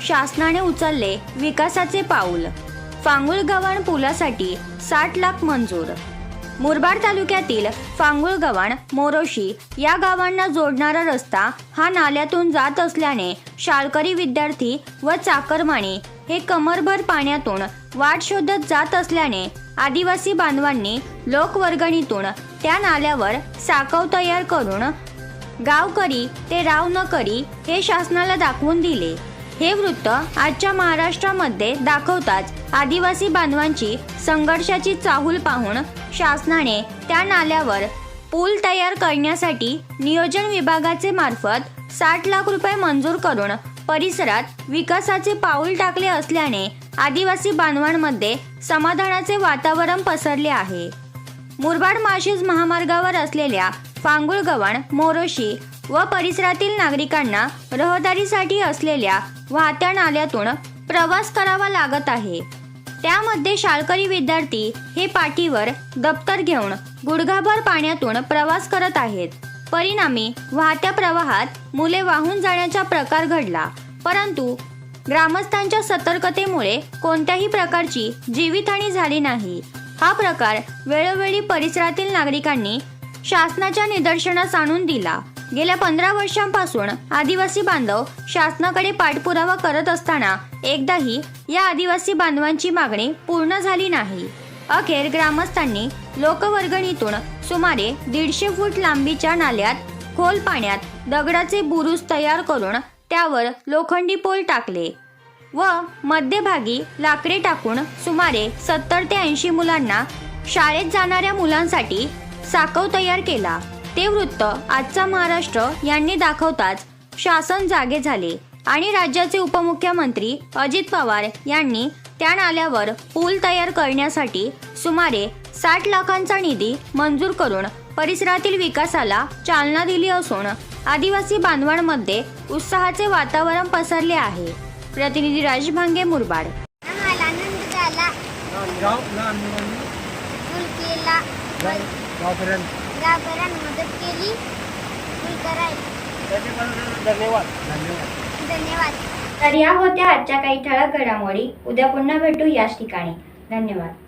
शासनाने उचलले विकासाचे पाऊल. फांगुळगव्हाण पुलासाठी साठ लाख मंजूर. मुरबाड तालुक्यातील फांगुळगव्हाण मोरोशी या गावांना जोडणारा रस्ता हा नाल्यातून जात असल्याने शाळकरी विद्यार्थी व चाकरमाणी हे कमरभर पाण्यातून वाट शोधत जात असल्याने आदिवासी बांधवांनी लोकवर्गणीतून त्या नाल्यावर साकव तयार करून गावकरी ते राव न करी हे शासनाला दाखवून दिले. हे वृत्त आजच्या महाराष्ट्रामध्ये दाखवताच आदिवासी बांधवांची संघर्षाची चाहूल पाहून शासनाने त्या नाल्यावर पूल तयार करण्यासाठी नियोजन विभागाचे मार्फत साठ लाख रुपये मंजूर करून परिसरात विकासाचे पाऊल टाकले असल्याने आदिवासी बांधवांमध्ये समाधानाचे वातावरण पसरले आहे. मुरबाड माशीज महामार्गावर असलेल्या फांगुळगव्हाण मोरोशी व परिसरातील नागरिकांना रहदारीसाठी असलेल्या वाहत्या नाल्यातून प्रवास करावा लागत आहे. त्यामध्ये शाळकरी विद्यार्थी हे पाठीवर दप्तर घेऊन गुडघाभर पाण्यातून प्रवास करत आहेत. परिणामी वाहत्या प्रवाहात मुले वाहून जाण्याचा प्रकार घडला. परंतु ग्रामस्थांच्या सतर्कतेमुळे कोणत्याही प्रकारची जीवितहानी झाली नाही. हा प्रकार वेळोवेळी परिसरातील नागरिकांनी शासनाच्या निदर्शनास आणून दिला. गेल्या पंधरा वर्षांपासून आदिवासी बांधव शासनाकडे पाठपुरावा करत असताना एकदाही या आदिवासी बांधवांची मागणी पूर्ण झाली नाही. अखेर ग्रामस्थांनी लोकवर्गणीतून सुमारे दीडशे फूट लांबीच्या नाल्यात खोल पाण्यात दगडाचे बुरुज तयार करून त्यावर लोखंडी पोल टाकले व मध्यभागी लाकडे टाकून सुमारे सत्तर ते ऐंशी मुलांना शाळेत जाणाऱ्या मुलांसाठी साकव तयार केला. ते वृत्त आजचा महाराष्ट्र यांनी दाखवताच शासन जागे झाले आणि राज्याचे उपमुख्यमंत्री अजित पवार यांनी त्या नाल्यावर पूल तयार करण्यासाठी सुमारे साठ लाखांचा निधी मंजूर करून परिसरातील विकासाला चालना दिली असून आदिवासी बांधवांमध्ये उत्साहाचे वातावरण पसरले आहे. प्रतिनिधी राज भांगे मुरबाड. झाला. गावकऱ्यांनी. मदत केली. करायला. त्याच्याबद्दल धन्यवाद. धन्यवाद. धन्यवाद. तर या होत्या आजच्या काही ठळक घडामोडी. उद्या पुन्हा भेटू याच ठिकाणी. धन्यवाद.